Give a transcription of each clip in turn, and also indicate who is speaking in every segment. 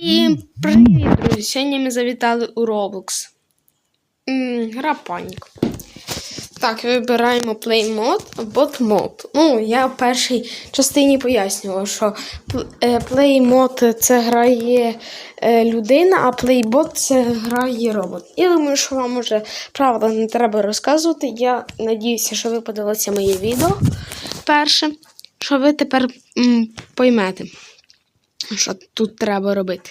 Speaker 1: І привіт, друзі! Сьогодні ми завітали у Roblox. Гра панік. Так, вибираємо Play Mode або Bot Mode. Ну, я в першій частині пояснював, що е, Play Mode це грає е, людина, а Playbot це грає робот. Я думаю, що вам уже правила не треба розказувати. Я надіюся, що ви подивилися моє відео перше, що ви тепер м, поймете що тут треба робити.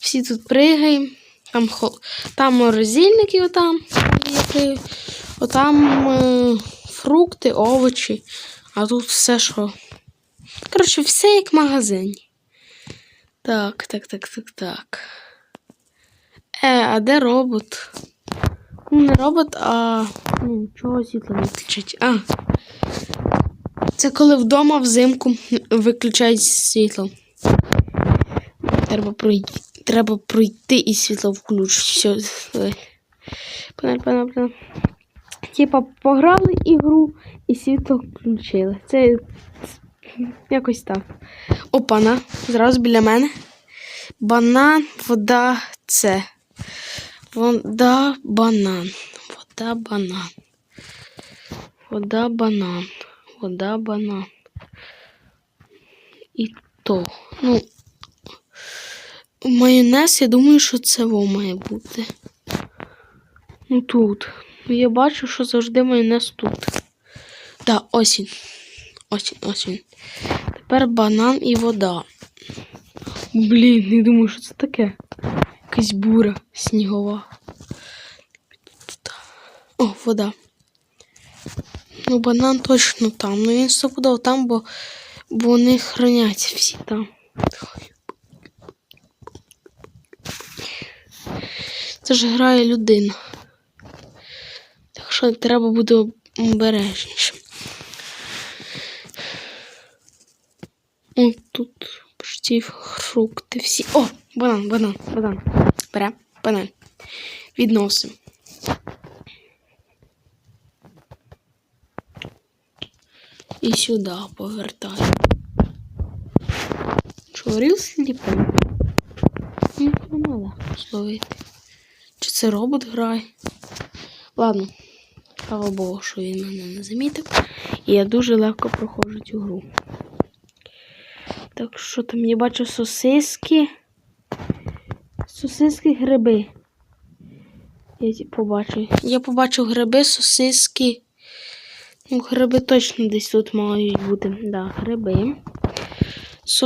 Speaker 1: Всі тут пригаємо. Там, там морозильники отам. Отам е, фрукти, овочі. А тут все, що. Коротше, все як в магазині. Так, так, так, так, так. Е, а де робот? Ну, не робот, а. Ну, чого світло не включить? А. Це коли вдома взимку виключають світло. Треба пройти, треба пройти і світло панель, панель. Типа пограли ігру і світло включили. Це якось так. Опана. Зразу біля мене. Банан, вода, це. Вода, банан. Вода, банан. Вода, банан. Вода, банан. І то. Ну, майонез, я думаю, що це во має бути. Ну тут. Ну, я бачу, що завжди майонез тут. Так, ось він. Ось він, ось він. Тепер банан і вода. Блін, не думаю, що це таке. Якась бура снігова. О, вода. Ну, банан точно там. Ну він стопудов там, бо, бо вони храняться всі там. Це ж грає людина. Так що треба бути обережніше. О, тут почти фрукти всі. О, банан, банан, банан. Бере, банан. Відносимо. І сюди повертаю. Чорів сліпий. Ну, не легко зловити. Чи це робот грає? Ладно, слава Богу, що він мене не замітив. І я дуже легко проходжу цю гру. Так що там я бачу сосиски. Сосиски гриби. Я побачу. Я побачив гриби, сосиски. Ну, гриби точно десь тут мають бути. Да, гриби.